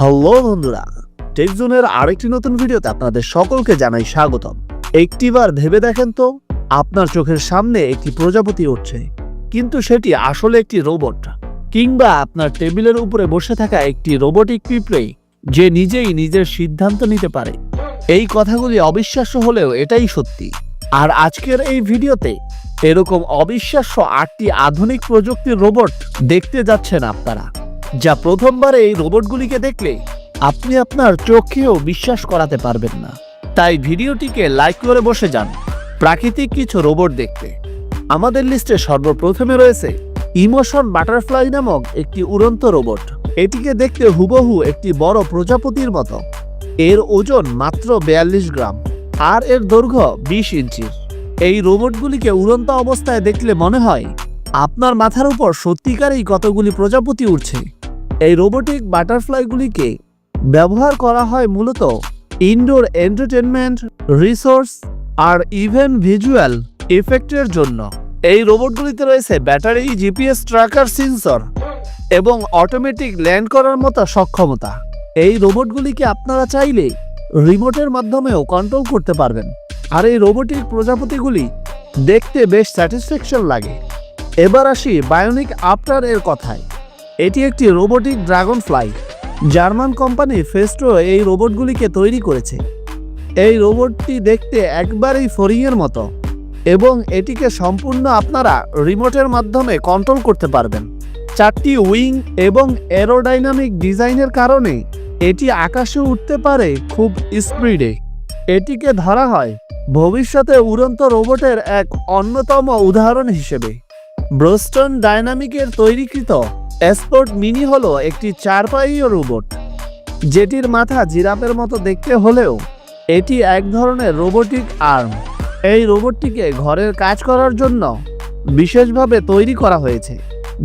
Hello বন্ধুরা টেকজোনের আরেকটি নতুন ভিডিওতে আপনাদের সকলকে জানাই স্বাগতম। একটিবার ভেবে দেখেন তো, আপনার চোখের সামনে একটি প্রজাপতি উঠছে। কিন্তু সেটি আসলে একটি রোবট, কিংবা আপনার টেবিলের উপরে বসে থাকা একটি রোবটিক পিঁপড়ে যে নিজেই নিজের সিদ্ধান্ত নিতে পারে। এই কথাগুলি অবিশ্বাস্য হলেও এটাই সত্যি। আর আজকের এই ভিডিওতে এরকম অবিশ্বাস্য আটটি আধুনিক প্রযুক্তির রোবট দেখতে যাচ্ছেন আপনারা। যা প্রথমবারে এই রোবটগুলিকে দেখলে আপনি আপনার চোখেও বিশ্বাস করাতে পারবেন না। তাই ভিডিওটিকে লাইক করে বসে যান প্রাকৃতিক কিছু রোবট দেখতে। আমাদের লিস্টে সর্বপ্রথমে রয়েছে ইমোশন বাটারফ্লাই নামক একটি উড়ন্ত রোবট। এটিকে দেখতে হুবহু একটি বড় প্রজাপতির মতো। এর ওজন মাত্র বিয়াল্লিশ গ্রাম আর এর দৈর্ঘ্য বিশ ইঞ্চির। এই রোবটগুলিকে উড়ন্ত অবস্থায় দেখলে মনে হয় আপনার মাথার উপর সত্যিকারেই কতগুলি প্রজাপতি উঠছে এই রোবোটিক বাটারফ্লাইগুলিকে ব্যবহার করা হয় মূলত ইনডোর এন্টারটেনমেন্ট রিসোর্স আর ইভেন ভিজুয়াল ইফেক্টের জন্য। এই রোবটগুলিতে রয়েছে ব্যাটারি জিপিএস ট্র্যাকার সেন্সর এবং অটোমেটিক ল্যান্ড করার মতো সক্ষমতা। এই রোবটগুলিকে আপনারা চাইলে রিমোটের মাধ্যমেও কন্ট্রোল করতে পারবেন। আর এই রোবোটিক প্রজাপতিগুলি দেখতে বেশ স্যাটিসফ্যাকশন লাগে। এবার আসি বায়োনিক আফটার এর কথায়। এটি একটি robotic dragonfly German company Festo এই রোবটগুলিকে তৈরি করেছে। এই রোবটটি দেখতে একবারেই ফরিংয়ের মতো এবং এটিকে সম্পূর্ণ আপনারা রিমোটের মাধ্যমে কন্ট্রোল করতে পারবেন। চারটি উইং এবং এরোডাইনামিক ডিজাইনের কারণে এটি আকাশে উঠতে পারে খুব স্পিডে। এটিকে ধরা হয় ভবিষ্যতে উড়ন্ত রোবটের এক অন্যতম উদাহরণ হিসেবে। ব্রোস্টন ডাইনামিকের তৈরিকৃত স্পোর্ট মিনি হলো একটি চারপাইয় রোবট, যেটির মাথা জিরাফের মতো দেখতে হলেও এটি এক ধরনের রোবোটিক আর্ম। এই রোবটটিকে ঘরের কাজ করার জন্য বিশেষভাবে তৈরি করা হয়েছে,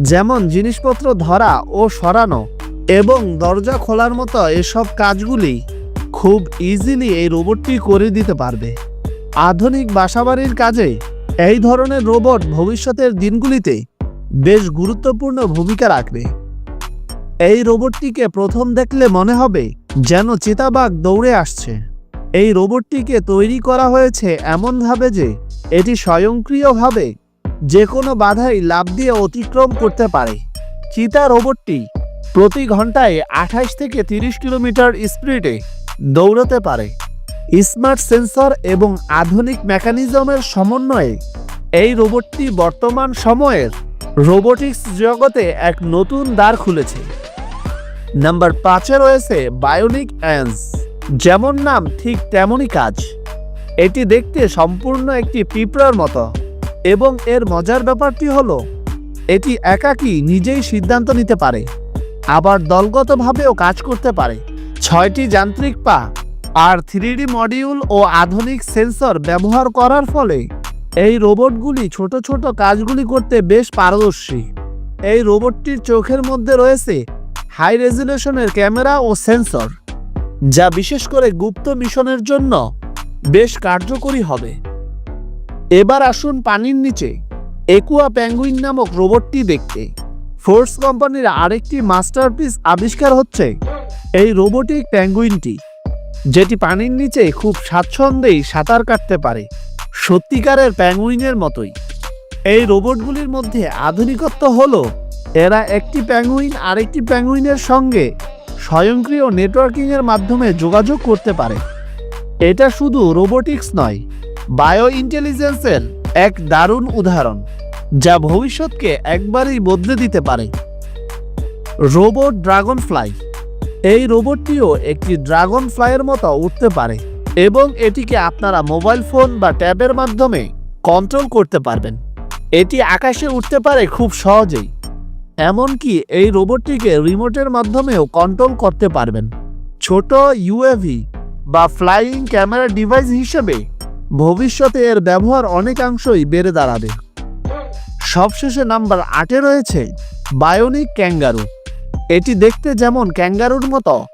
যেমন জিনিসপত্র ধরা ও সরানো এবং দরজা খোলার মতো এসব কাজগুলি খুব ইজিলি এই রোবটটি করে দিতে পারবে। আধুনিক বাসাবাড়ির কাজে এই ধরনের রোবট ভবিষ্যতের দিনগুলিতে বেশ গুরুত্বপূর্ণ ভূমিকা রাখবে। এই রোবটটিকে প্রথম দেখলে মনে হবে যেন চিতাবাঘ দৌড়ে আসছে। এই রোবটটিকে তৈরি করা হয়েছে এমনভাবে যে এটি স্বয়ংক্রিয়ভাবে যে কোনো বাধাই লাভ দিয়ে অতিক্রম করতে পারে। চিতা রোবটটি প্রতি ঘন্টায় আঠাশ থেকে তিরিশ কিলোমিটার স্পিডে দৌড়াতে পারে। স্মার্ট সেন্সর এবং আধুনিক মেকানিজমের সমন্বয়ে এই রোবটটি বর্তমান সময়ের রোবোটিক্স জগতে এক নতুন দ্বার খুলেছে। নাম্বার পাঁচে রয়েছে বায়োনিক অ্যান্স, যেমন নাম ঠিক তেমনই কাজ। এটি দেখতে সম্পূর্ণ একটি পিঁপড়ার মতো, এবং এর মজার ব্যাপারটি হলো, এটি একাকী নিজেই সিদ্ধান্ত নিতে পারে, আবার দলগতভাবেও কাজ করতে পারে। ছয়টি যান্ত্রিক পা আর থ্রিডি মডিউল ও আধুনিক সেন্সর ব্যবহার করার ফলে এই রোবটগুলি ছোট ছোট কাজগুলি করতে বেশ পারদর্শী। এই রোবটটির চোখের মধ্যে রয়েছে হাই রেজুলেশনের ক্যামেরা ও সেন্সর যা বিশেষ করে গুপ্ত মিশনের জন্য বেশ কার্যকরী হবে। এবার আসুন পানির নিচে একুয়া প্যাঙ্গুইন নামক রোবটটি দেখতে। ফোর্স কোম্পানির আরেকটি মাস্টারপিস আবিষ্কার হচ্ছে এই রোবোটিক প্যাঙ্গুইনটি যেটি পানির নিচে খুব স্বাচ্ছন্দ্যেই সাঁতার কাটতে পারে। সত্যিকারের প্যাঙ্গুইনের মতোই। এই রোবটগুলির মধ্যে আধুনিকত্ব হল, এরা একটি প্যাঙ্গুইন আরেকটি প্যাঙ্গুইনের সঙ্গে স্বয়ংক্রিয় নেটওয়ার্কিংয়ের মাধ্যমে যোগাযোগ করতে পারে। এটা শুধু রোবোটিক্স নয় বায়ো ইন্টেলিজেন্সের এক দারুণ উদাহরণ, যা ভবিষ্যৎকে একবারেই বদলে দিতে পারে। রোবট ড্রাগন ফ্লাই এই রোবটটিও একটি ড্রাগন ফ্লাইয়ের মতো উঠতে পারে। এবং এটিকে আপনারা মোবাইল ফোন বা ট্যাবের মাধ্যমে কন্ট্রোল করতে পারবেন। এটি আকাশে উঠতে পারে খুব সহজেই। এমনকি এই রোবটটিকে রিমোটের মাধ্যমেও কন্ট্রোল করতে পারবেন। ছোট ইউএভি বা ফ্লাইং ক্যামেরা ডিভাইস হিসেবে ভবিষ্যতে এর ব্যবহার অনেকাংশই বেড়ে দাঁড়াবে। সবশেষে নাম্বার আটে রয়েছে বায়োনিক ক্যাঙ্গারু এটি দেখতে যেমন ক্যাঙ্গারুর মতো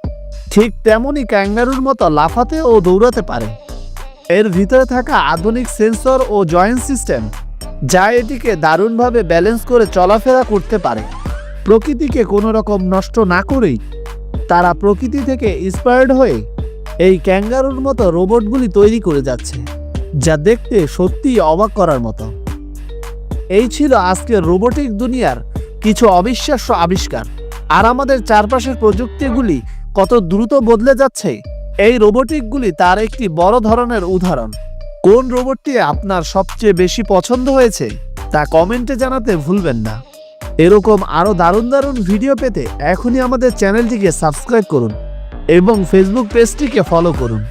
ঠিক তেমনই ক্যাঙ্গারুর মতো লাফাতে ও দৌড়াতে পারে। এর ভিতরে থাকা আধুনিক সেন্সর ও জয়েন্ট সিস্টেম, যা এটিকে দারুণভাবে ব্যালেন্স করে চলাফেরা করতে পারে। প্রকৃতিকে কোনো রকম নষ্ট না করেই তারা প্রকৃতি থেকে ইন্সপায়ার্ড হয়ে এই ক্যাঙ্গারুর মতো রোবটগুলি তৈরি করে যাচ্ছে, যা দেখতে সত্যিই অবাক করার মতো। এই ছিল আজকের রোবোটিক দুনিয়ার কিছু অবিশ্বাস্য আবিষ্কার। আর আমাদের চারপাশের প্রযুক্তিগুলি কত দ্রুত বদলে যাচ্ছে? এই রোবোটিকগুলি তার একটি বড় ধরনের উদাহরণ। কোন রোবটটি আপনার সবচেয়ে বেশি পছন্দ হয়েছে? তা কমেন্টে জানাতে ভুলবেন না। এরকম আরও দারুণ দারুণ ভিডিও পেতে এখনই আমাদের চ্যানেলটিকে সাবস্ক্রাইব করুন এবং ফেসবুক পেজটিকে ফলো করুন।